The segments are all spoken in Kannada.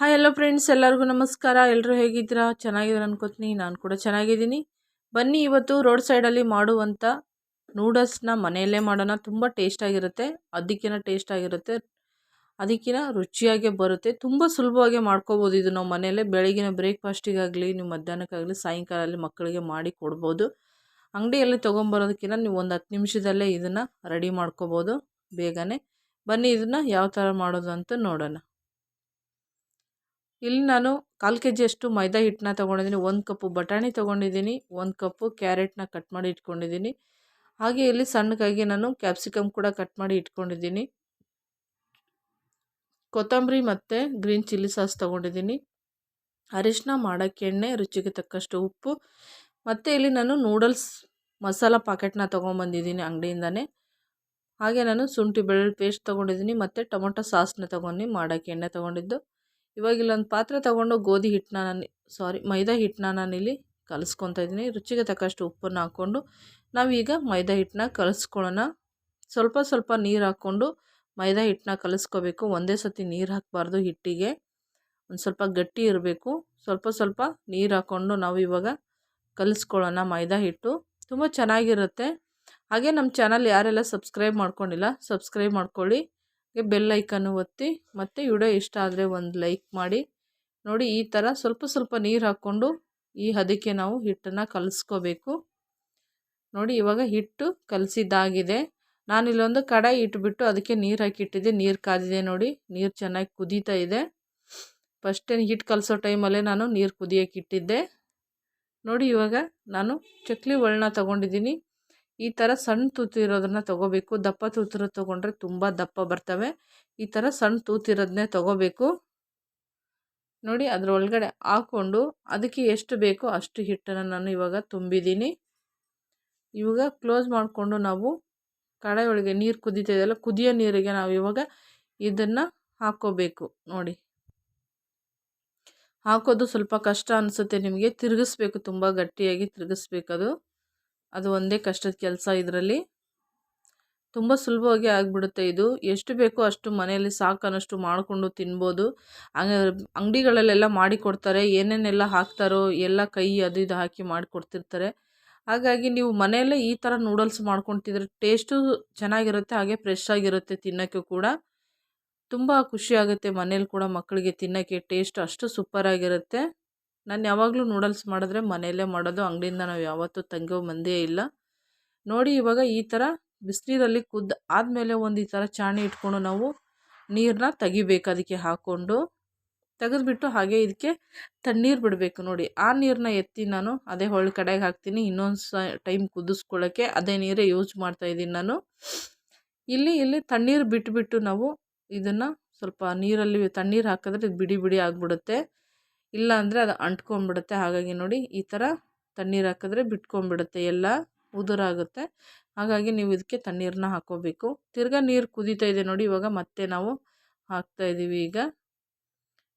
ಹಾಯ್ ಎಲ್ಲೋ ಫ್ರೆಂಡ್ಸ್ ಎಲ್ಲರಿಗೂ ನಮಸ್ಕಾರ. ಎಲ್ಲರೂ ಹೇಗಿದ್ದೀರಾ? ಚೆನ್ನಾಗಿದ್ದೀರ ಅನ್ಕೋತೀನಿ. ನಾನು ಕೂಡ ಚೆನ್ನಾಗಿದ್ದೀನಿ. ಬನ್ನಿ ಇವತ್ತು ರೋಡ್ ಸೈಡಲ್ಲಿ ಮಾಡುವಂಥ ನೂಡಲ್ಸ್ನ ಮನೆಯಲ್ಲೇ ಮಾಡೋಣ. ತುಂಬ ಟೇಸ್ಟಾಗಿರುತ್ತೆ ಅದಕ್ಕಿಂತ ಟೇಸ್ಟಾಗಿರುತ್ತೆ ಅದಕ್ಕಿಂತ ರುಚಿಯಾಗಿ ಬರುತ್ತೆ. ತುಂಬ ಸುಲಭವಾಗಿ ಮಾಡ್ಕೋಬೋದು ಇದು ನಾವು ಮನೆಯಲ್ಲೇ ಬೆಳಗಿನ ಬ್ರೇಕ್ಫಾಸ್ಟಿಗಾಗಲಿ ನೀವು ಮಧ್ಯಾಹ್ನಕ್ಕಾಗಲಿ, ಸಾಯಂಕಾಲದಲ್ಲಿ ಮಕ್ಕಳಿಗೆ ಮಾಡಿ ಕೊಡ್ಬೋದು. ಅಂಗಡಿಯಲ್ಲಿ ತೊಗೊಂಬರೋದಕ್ಕಿಂತ ನೀವು ಒಂದು ಹತ್ತು ನಿಮಿಷದಲ್ಲೇ ಇದನ್ನು ರೆಡಿ ಮಾಡ್ಕೋಬೋದು ಬೇಗನೆ. ಬನ್ನಿ ಇದನ್ನು ಯಾವ ಥರ ಮಾಡೋದು ಅಂತ ನೋಡೋಣ. ಇಲ್ಲಿ ನಾನು ಕಾಲು ಕೆ ಜಿಯಷ್ಟು ಮೈದಾ ಹಿಟ್ಟನ್ನ ತೊಗೊಂಡಿದ್ದೀನಿ. ಒಂದು ಕಪ್ಪು ಬಟಾಣಿ ತೊಗೊಂಡಿದ್ದೀನಿ. ಒಂದು ಕಪ್ಪು ಕ್ಯಾರೆಟ್ನ ಕಟ್ ಮಾಡಿ ಇಟ್ಕೊಂಡಿದ್ದೀನಿ. ಹಾಗೆ ಇಲ್ಲಿ ಸಣ್ಣಗಾಗಿ ನಾನು ಕ್ಯಾಪ್ಸಿಕಮ್ ಕೂಡ ಕಟ್ ಮಾಡಿ ಇಟ್ಕೊಂಡಿದ್ದೀನಿ. ಕೊತ್ತಂಬರಿ ಮತ್ತು ಗ್ರೀನ್ ಚಿಲ್ಲಿ ಸಾಸ್ ತೊಗೊಂಡಿದ್ದೀನಿ. ಅರಿಶಿನ ಮಾಡೋಕ್ಕೆ ಎಣ್ಣೆ, ರುಚಿಗೆ ತಕ್ಕಷ್ಟು ಉಪ್ಪು. ಮತ್ತು ಇಲ್ಲಿ ನಾನು ನೂಡಲ್ಸ್ ಮಸಾಲ ಪಾಕೆಟ್ನ ತೊಗೊಂಬಂದಿದ್ದೀನಿ ಅಂಗಡಿಯಿಂದನೇ. ಹಾಗೆ ನಾನು ಶುಂಠಿ ಬೆಳ್ಳುಳ್ಳಿ ಪೇಸ್ಟ್ ತೊಗೊಂಡಿದ್ದೀನಿ. ಮತ್ತು ಟೊಮೊಟೊ ಸಾಸ್ನ ತೊಗೊಂಡು ಮಾಡೋಕ್ಕೆ ಎಣ್ಣೆ ತೊಗೊಂಡಿದ್ದು. ಇವಾಗ ಇಲ್ಲೊಂದು ಪಾತ್ರೆ ತೊಗೊಂಡು ಗೋಧಿ ಹಿಟ್ಟನ್ನ ನಾನು ಸಾರಿ ಮೈದಾ ಹಿಟ್ಟನ್ನ ನಾನಿಲ್ಲಿ ಕಲಿಸ್ಕೊತಾ ಇದ್ದೀನಿ. ರುಚಿಗೆ ತಕ್ಕಷ್ಟು ಉಪ್ಪನ್ನು ಹಾಕ್ಕೊಂಡು ನಾವೀಗ ಮೈದಾ ಹಿಟ್ಟನ್ನ ಕಲಿಸ್ಕೊಳ್ಳೋಣ. ಸ್ವಲ್ಪ ಸ್ವಲ್ಪ ನೀರು ಹಾಕ್ಕೊಂಡು ಮೈದಾ ಹಿಟ್ಟನ್ನ ಕಲಿಸ್ಕೋಬೇಕು. ಒಂದೇ ಸತಿ ನೀರು ಹಾಕಬಾರ್ದು ಹಿಟ್ಟಿಗೆ. ಒಂದು ಸ್ವಲ್ಪ ಗಟ್ಟಿ ಇರಬೇಕು. ಸ್ವಲ್ಪ ಸ್ವಲ್ಪ ನೀರು ಹಾಕ್ಕೊಂಡು ನಾವು ಇವಾಗ ಕಲಿಸ್ಕೊಳ್ಳೋಣ ಮೈದಾ ಹಿಟ್ಟು. ತುಂಬ ಚೆನ್ನಾಗಿರುತ್ತೆ. ಹಾಗೆ ನಮ್ಮ ಚಾನಲ್ ಯಾರೆಲ್ಲ ಸಬ್ಸ್ಕ್ರೈಬ್ ಮಾಡ್ಕೊಂಡಿಲ್ಲ ಸಬ್ಸ್ಕ್ರೈಬ್ ಮಾಡ್ಕೊಳ್ಳಿ. ಬೆಲ್ ಐಕನ್ನು ಒತ್ತಿ, ಮತ್ತು ವಿಡಿಯೋ ಇಷ್ಟ ಆದರೆ ಒಂದು ಲೈಕ್ ಮಾಡಿ. ನೋಡಿ, ಈ ಥರ ಸ್ವಲ್ಪ ಸ್ವಲ್ಪ ನೀರು ಹಾಕ್ಕೊಂಡು ಈ ಹದಕ್ಕೆ ನಾವು ಹಿಟ್ಟನ್ನು ಕಲಿಸ್ಕೋಬೇಕು. ನೋಡಿ, ಇವಾಗ ಹಿಟ್ಟು ಕಲಸಿದ್ದಾಗಿದೆ. ನಾನು ಇಲ್ಲೊಂದು ಕಡಾಯಿ ಇಟ್ಬಿಟ್ಟು ಅದಕ್ಕೆ ನೀರು ಹಾಕಿಟ್ಟಿದ್ದೆ. ನೀರು ಕಾದಿದೆ ನೋಡಿ, ನೀರು ಚೆನ್ನಾಗಿ ಕುದೀತಾ ಇದೆ. ಫಸ್ಟ್ ಹಿಟ್ಟು ಕಲಸೋ ಟೈಮಲ್ಲೇ ನಾನು ನೀರು ಕುದಿಯೋಕ್ಕಿಟ್ಟಿದ್ದೆ ನೋಡಿ, ಇವಾಗ ನಾನು ಚಕ್ಲಿ ಒಳ್ಳನ್ನ ತೊಗೊಂಡಿದ್ದೀನಿ. ಈ ಥರ ಸಣ್ಣ ತೂತಿರೋದನ್ನ ತೊಗೋಬೇಕು. ದಪ್ಪ ತೂತಿರೋದು ತೊಗೊಂಡ್ರೆ ತುಂಬ ದಪ್ಪ ಬರ್ತವೆ. ಈ ಥರ ಸಣ್ಣ ತೂತಿರೋದನ್ನೇ ತೊಗೋಬೇಕು. ನೋಡಿ ಅದರ ಒಳಗಡೆ ಹಾಕ್ಕೊಂಡು ಅದಕ್ಕೆ ಎಷ್ಟು ಬೇಕೋ ಅಷ್ಟು ಹಿಟ್ಟನ್ನು ನಾನು ಇವಾಗ ತುಂಬಿದ್ದೀನಿ. ಇವಾಗ ಕ್ಲೋಸ್ ಮಾಡಿಕೊಂಡು ನಾವು ಕಡಾಯಿ ಒಳಗೆ ನೀರು ಕುದೀತಿದೆಯಲ್ಲ ಕುದಿಯೋ ನೀರಿಗೆ ನಾವು ಇವಾಗ ಇದನ್ನು ಹಾಕ್ಕೋಬೇಕು ನೋಡಿ. ಹಾಕೋದು ಸ್ವಲ್ಪ ಕಷ್ಟ ಅನಿಸುತ್ತೆ ನಿಮಗೆ. ತಿರುಗಿಸ್ಬೇಕು, ತುಂಬ ಗಟ್ಟಿಯಾಗಿ ತಿರುಗಿಸ್ಬೇಕದು. ಅದು ಒಂದೇ ಕಷ್ಟದ ಕೆಲಸ ಇದರಲ್ಲಿ. ತುಂಬ ಸುಲಭವಾಗಿ ಆಗಿಬಿಡುತ್ತೆ ಇದು. ಎಷ್ಟು ಬೇಕೋ ಅಷ್ಟು ಮನೆಯಲ್ಲಿ ಸಾಕನ್ನಷ್ಟು ಮಾಡಿಕೊಂಡು ತಿನ್ಬೋದು. ಅಂಗಡಿಗಳಲ್ಲೆಲ್ಲ ಮಾಡಿಕೊಡ್ತಾರೆ. ಏನೇನೆಲ್ಲ ಹಾಕ್ತಾರೋ ಎಲ್ಲ ಕೈ ಅದು ಇದು ಹಾಕಿ ಮಾಡಿಕೊಡ್ತಿರ್ತಾರೆ. ಹಾಗಾಗಿ ನೀವು ಮನೆಯಲ್ಲೇ ಈ ಥರ ನೂಡಲ್ಸ್ ಮಾಡ್ಕೊತಿದ್ರೆ ಟೇಸ್ಟು ಚೆನ್ನಾಗಿರುತ್ತೆ, ಹಾಗೆ ಫ್ರೆಶ್ ಆಗಿರುತ್ತೆ ತಿನ್ನೋಕ್ಕೆ ಕೂಡ. ತುಂಬ ಖುಷಿಯಾಗುತ್ತೆ ಮನೇಲಿ ಕೂಡ ಮಕ್ಕಳಿಗೆ ತಿನ್ನೋಕ್ಕೆ. ಟೇಸ್ಟ್ ಅಷ್ಟು ಸೂಪರಾಗಿರುತ್ತೆ. ನಾನು ಯಾವಾಗಲೂ ನೂಡಲ್ಸ್ ಮಾಡಿದ್ರೆ ಮನೆಯಲ್ಲೇ ಮಾಡೋದು, ಅಂಗಡಿಯಿಂದ ನಾವು ಯಾವತ್ತೂ ತಂಗೋ ಬಂದೇ ಇಲ್ಲ. ನೋಡಿ ಇವಾಗ ಈ ಥರ ಬಿಸಿನೀರಲ್ಲಿ ಕುದ್ದು ಆದಮೇಲೆ ಒಂದು ಈ ಥರ ಚಾಣಿ ಇಟ್ಕೊಂಡು ನಾವು ನೀರನ್ನ ತೆಗಿಬೇಕು ಅದಕ್ಕೆ ಹಾಕ್ಕೊಂಡು ತೆಗೆದ್ಬಿಟ್ಟು ಹಾಗೆ ಇದಕ್ಕೆ ತಣ್ಣೀರು ಬಿಡಬೇಕು ನೋಡಿ. ಆ ನೀರನ್ನ ಎತ್ತಿ ನಾನು ಅದೇ ಹೊಳ್ಳಿ ಕಡೆಗೆ ಹಾಕ್ತೀನಿ. ಇನ್ನೊಂದು ಸ ಟೈಮ್ ಕುದಿಸ್ಕೊಳ್ಳೋಕ್ಕೆ ಅದೇ ನೀರೇ ಯೂಸ್ ಮಾಡ್ತಾಯಿದ್ದೀನಿ ನಾನು. ಇಲ್ಲಿ ಇಲ್ಲಿ ತಣ್ಣೀರು ಬಿಟ್ಬಿಟ್ಟು ನಾವು ಇದನ್ನು ಸ್ವಲ್ಪ ನೀರಲ್ಲಿ ತಣ್ಣೀರು ಹಾಕಿದ್ರೆ ಬಿಡಿ ಬಿಡಿ ಆಗಿಬಿಡುತ್ತೆ. ಇಲ್ಲ ಅಂದರೆ ಅದು ಅಂಟ್ಕೊಂಡ್ಬಿಡುತ್ತೆ. ಹಾಗಾಗಿ ನೋಡಿ ಈ ಥರ ತಣ್ಣೀರು ಹಾಕಿದ್ರೆ ಬಿಟ್ಕೊಂಬಿಡುತ್ತೆ ಎಲ್ಲ ಉದುರಾಗುತ್ತೆ. ಹಾಗಾಗಿ ನೀವು ಇದಕ್ಕೆ ತಣ್ಣೀರನ್ನ ಹಾಕ್ಕೋಬೇಕು. ತಿರ್ಗಾ ನೀರು ಕುದೀತಾ ಇದೆ ನೋಡಿ, ಇವಾಗ ಮತ್ತೆ ನಾವು ಹಾಕ್ತಾ ಇದ್ದೀವಿ ಈಗ.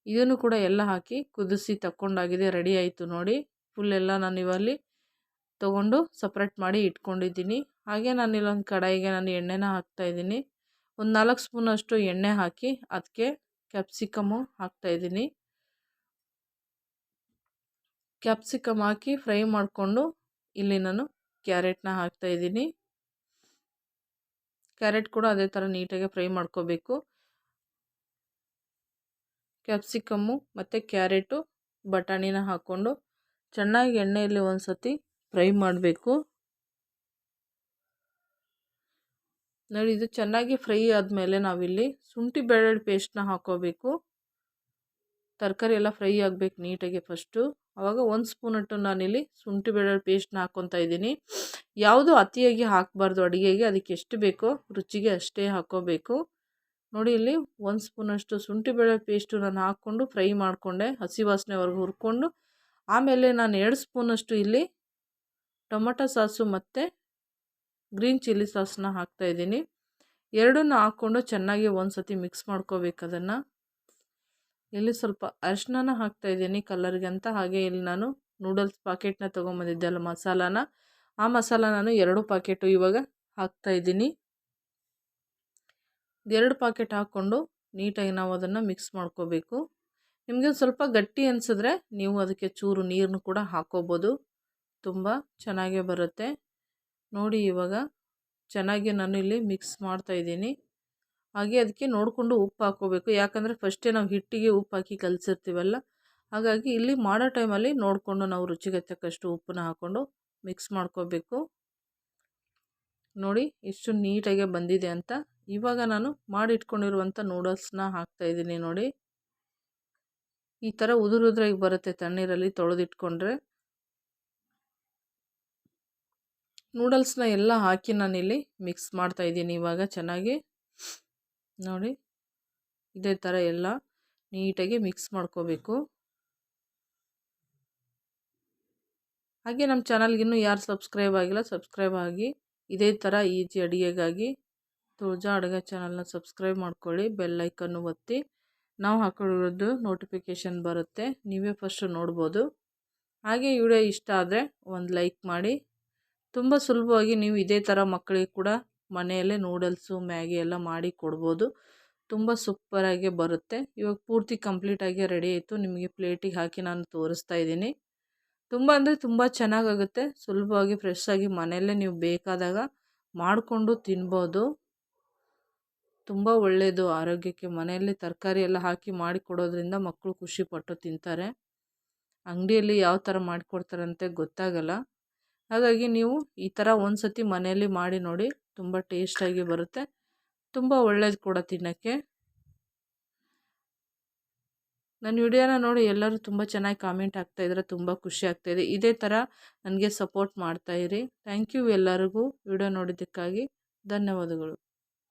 ಇದನ್ನು ಕೂಡ ಎಲ್ಲ ಹಾಕಿ ಕುದಿಸಿ ತಕ್ಕೊಂಡಾಗಿದೆ, ರೆಡಿ ಆಯಿತು ನೋಡಿ. ಫುಲ್ ಎಲ್ಲ ನಾನು ಇವಲ್ಲಿ ತೊಗೊಂಡು ಸಪ್ರೇಟ್ ಮಾಡಿ ಇಟ್ಕೊಂಡಿದ್ದೀನಿ. ಹಾಗೆ ನಾನು ಇಲ್ಲೊಂದು ಕಡಾಯಿಗೆ ನಾನು ಎಣ್ಣೆನ ಹಾಕ್ತಾಯಿದ್ದೀನಿ ಒಂದು ನಾಲ್ಕು ಸ್ಪೂನಷ್ಟು ಎಣ್ಣೆ ಹಾಕಿ ಅದಕ್ಕೆ ಕ್ಯಾಪ್ಸಿಕಮ್ಮು ಹಾಕ್ತಾಯಿದ್ದೀನಿ ಕ್ಯಾಪ್ಸಿಕಮ್ ಹಾಕಿ ಫ್ರೈ ಮಾಡಿಕೊಂಡು ಇಲ್ಲಿ ನಾನು ಕ್ಯಾರೆಟ್ನ ಹಾಕ್ತಾಯಿದ್ದೀನಿ ಕ್ಯಾರೆಟ್ ಕೂಡ ಅದೇ ಥರ ನೀಟಾಗಿ ಫ್ರೈ ಮಾಡ್ಕೋಬೇಕು. ಕ್ಯಾಪ್ಸಿಕಮ್ಮು ಮತ್ತು ಕ್ಯಾರೆಟು ಬಟಾಣಿನ ಹಾಕ್ಕೊಂಡು ಚೆನ್ನಾಗಿ ಎಣ್ಣೆಯಲ್ಲಿ ಒಂದು ಸತಿ ಫ್ರೈ ಮಾಡಬೇಕು. ನೋಡಿ ಇದು ಚೆನ್ನಾಗಿ ಫ್ರೈ ಆದಮೇಲೆ ನಾವಿಲ್ಲಿ ಶುಂಠಿ ಬೆಳ್ಳುಳ್ಳಿ ಪೇಸ್ಟ್ನ ಹಾಕ್ಕೋಬೇಕು. ತರಕಾರಿ ಎಲ್ಲ ಫ್ರೈ ಆಗಬೇಕು ನೀಟಾಗಿ ಫಸ್ಟು. ಆವಾಗ ಒಂದು ಸ್ಪೂನಷ್ಟು ನಾನಿಲ್ಲಿ ಶುಂಠಿ ಬೆಳ್ಳುಳ್ಳಿ ಪೇಸ್ಟ್ನ ಹಾಕ್ಕೊತಾ ಇದ್ದೀನಿ. ಯಾವುದು ಅತಿಯಾಗಿ ಹಾಕಬಾರ್ದು ಅಡುಗೆಗೆ, ಅದಕ್ಕೆ ಎಷ್ಟು ಬೇಕೋ ರುಚಿಗೆ ಅಷ್ಟೇ ಹಾಕ್ಕೋಬೇಕು ನೋಡಿ ಇಲ್ಲಿ ಒಂದು ಸ್ಪೂನಷ್ಟು ಶುಂಠಿ ಬೆಳ್ಳುಳ್ಳಿ ಪೇಸ್ಟು ನಾನು ಹಾಕ್ಕೊಂಡು ಫ್ರೈ ಮಾಡಿಕೊಂಡೆ, ಹಸಿ ವಾಸನೆವರೆಗೂ ಹುರ್ಕೊಂಡು. ಆಮೇಲೆ ನಾನು ಎರಡು ಸ್ಪೂನಷ್ಟು ಇಲ್ಲಿ ಟೊಮೊಟೊ ಸಾಸು ಮತ್ತು ಗ್ರೀನ್ ಚಿಲ್ಲಿ ಸಾಸನ್ನ ಹಾಕ್ತಾಯಿದ್ದೀನಿ ಎರಡನ್ನೂ ಹಾಕ್ಕೊಂಡು ಚೆನ್ನಾಗಿ ಒಂದು ಸತಿ ಮಿಕ್ಸ್ ಮಾಡ್ಕೋಬೇಕು ಅದನ್ನು. ಇಲ್ಲಿ ಸ್ವಲ್ಪ ಅರಿಶಿನ ಹಾಕ್ತಾಯಿದ್ದೀನಿ ಕಲರ್ಗೆ ಅಂತ. ಹಾಗೆ ಇಲ್ಲಿ ನಾನು ನೂಡಲ್ಸ್ ಪಾಕೆಟ್ನ ತೊಗೊಂಬಂದಿದ್ದೆ ಅಲ್ಲ ಮಸಾಲಾನ. ಆ ಮಸಾಲ ನಾನು ಎರಡು ಪಾಕೆಟು ಇವಾಗ ಹಾಕ್ತಾ ಇದ್ದೀನಿ. ಎರಡು ಪಾಕೆಟ್ ಹಾಕ್ಕೊಂಡು ನೀಟಾಗಿ ನಾವು ಅದನ್ನು ಮಿಕ್ಸ್ ಮಾಡ್ಕೋಬೇಕು. ನಿಮಗೆ ಸ್ವಲ್ಪ ಗಟ್ಟಿ ಅನಿಸಿದ್ರೆ ನೀವು ಅದಕ್ಕೆ ಚೂರು ನೀರನ್ನು ಕೂಡ ಹಾಕೋಬೋದು. ತುಂಬ ಚೆನ್ನಾಗೇ ಬರುತ್ತೆ. ನೋಡಿ ಇವಾಗ ಚೆನ್ನಾಗಿ ನಾನು ಇಲ್ಲಿ ಮಿಕ್ಸ್ ಮಾಡ್ತಾಯಿದ್ದೀನಿ ಹಾಗೆ ಅದಕ್ಕೆ ನೋಡಿಕೊಂಡು ಉಪ್ಪು ಹಾಕ್ಕೋಬೇಕು. ಯಾಕಂದರೆ ಫಸ್ಟೇ ನಾವು ಹಿಟ್ಟಿಗೆ ಉಪ್ಪು ಹಾಕಿ ಕಲಸಿರ್ತೀವಲ್ಲ, ಹಾಗಾಗಿ ಇಲ್ಲಿ ಮಾಡೋ ಟೈಮಲ್ಲಿ ನೋಡಿಕೊಂಡು ನಾವು ರುಚಿಗೆ ತಕ್ಕಷ್ಟು ಉಪ್ಪನ್ನ ಹಾಕ್ಕೊಂಡು ಮಿಕ್ಸ್ ಮಾಡ್ಕೋಬೇಕು. ನೋಡಿ ಎಷ್ಟು ನೀಟಾಗೆ ಬಂದಿದೆ ಅಂತ. ಇವಾಗ ನಾನು ಮಾಡಿಟ್ಕೊಂಡಿರುವಂಥ ನೂಡಲ್ಸ್ನ ಹಾಕ್ತಾಯಿದ್ದೀನಿ ನೋಡಿ. ಈ ಥರ ಉದುರುದ್ರಾಗಿ ಬರುತ್ತೆ ತಣ್ಣೀರಲ್ಲಿ ತೊಳೆದಿಟ್ಕೊಂಡ್ರೆ. ನೂಡಲ್ಸ್ನ ಎಲ್ಲ ಹಾಕಿ ನಾನಿಲ್ಲಿ ಮಿಕ್ಸ್ ಮಾಡ್ತಾಯಿದ್ದೀನಿ ಇವಾಗ ಚೆನ್ನಾಗಿ. ನೋಡಿ, ಇದೇ ಥರ ಎಲ್ಲ ನೀಟಾಗಿ ಮಿಕ್ಸ್ ಮಾಡ್ಕೋಬೇಕು. ಹಾಗೆ ನಮ್ಮ ಚಾನಲ್ಗಿನ್ನೂ ಯಾರು ಸಬ್ಸ್ಕ್ರೈಬ್ ಆಗಿಲ್ಲ, ಸಬ್ಸ್ಕ್ರೈಬ್ ಆಗಿ, ಇದೇ ಥರ ಈಜಿ ಅಡುಗೆಗಾಗಿ ತುಳಜಾ ಅಡುಗೆ ಚಾನಲ್ನ ಸಬ್ಸ್ಕ್ರೈಬ್ ಮಾಡ್ಕೊಳ್ಳಿ ಬೆಲ್ಲೈಕನ್ನು ಒತ್ತಿ. ನಾವು ಹಾಕೊಳ್ಳೋದು ನೋಟಿಫಿಕೇಷನ್ ಬರುತ್ತೆ, ನೀವೇ ಫಸ್ಟು ನೋಡ್ಬೋದು. ಹಾಗೆ ವಿಡಿಯೋ ಇಷ್ಟ ಆದರೆ ಒಂದು ಲೈಕ್ ಮಾಡಿ. ತುಂಬ ಸುಲಭವಾಗಿ ನೀವು ಇದೇ ಥರ ಮಕ್ಕಳಿಗೆ ಕೂಡ ಮನೆಯಲ್ಲೇ ನೂಡಲ್ಸು, ಮ್ಯಾಗಿ ಎಲ್ಲ ಮಾಡಿ ಕೊಡ್ಬೋದು. ತುಂಬ ಸೂಪರಾಗಿ ಬರುತ್ತೆ. ಇವಾಗ ಪೂರ್ತಿ ಕಂಪ್ಲೀಟಾಗಿ ರೆಡಿ ಆಯಿತು. ನಿಮಗೆ ಪ್ಲೇಟಿಗೆ ಹಾಕಿ ನಾನು ತೋರಿಸ್ತಾ ಇದ್ದೀನಿ. ತುಂಬ ಅಂದರೆ ತುಂಬ ಚೆನ್ನಾಗಾಗುತ್ತೆ. ಸುಲಭವಾಗಿ ಫ್ರೆಶ್ ಮನೆಯಲ್ಲೇ ನೀವು ಬೇಕಾದಾಗ ಮಾಡಿಕೊಂಡು ತಿನ್ಬೋದು. ತುಂಬ ಒಳ್ಳೆಯದು ಆರೋಗ್ಯಕ್ಕೆ. ಮನೆಯಲ್ಲಿ ತರಕಾರಿ ಎಲ್ಲ ಹಾಕಿ ಮಾಡಿಕೊಡೋದ್ರಿಂದ ಮಕ್ಕಳು ಖುಷಿಪಟ್ಟು ತಿಂತಾರೆ. ಅಂಗಡಿಯಲ್ಲಿ ಯಾವ ಥರ ಮಾಡಿಕೊಡ್ತಾರಂತೆ ಗೊತ್ತಾಗಲ್ಲ. ಹಾಗಾಗಿ ನೀವು ಈ ಥರ ಒಂದು ಸತಿ ಮನೆಯಲ್ಲಿ ಮಾಡಿ ನೋಡಿ ತುಂಬ ಟೇಸ್ಟಾಗಿ ಬರುತ್ತೆ. ತುಂಬ ಒಳ್ಳೇದು ಕೂಡ ತಿನ್ನೋಕ್ಕೆ. ನನ್ನ ವಿಡಿಯೋನ ನೋಡಿ ಎಲ್ಲರೂ ತುಂಬ ಚೆನ್ನಾಗಿ ಕಾಮೆಂಟ್ ಆಗ್ತಾಯಿದ್ರೆ ತುಂಬ ಖುಷಿ ಆಗ್ತಾಯಿದೆ ಇದೇ. ಥರ ನನಗೆ ಸಪೋರ್ಟ್ ಮಾಡ್ತಾಯಿರಿ ಥ್ಯಾಂಕ್ ಯು ಎಲ್ಲರಿಗೂ. ವಿಡಿಯೋ ನೋಡಿದ್ದಕ್ಕಾಗಿ ಧನ್ಯವಾದಗಳು.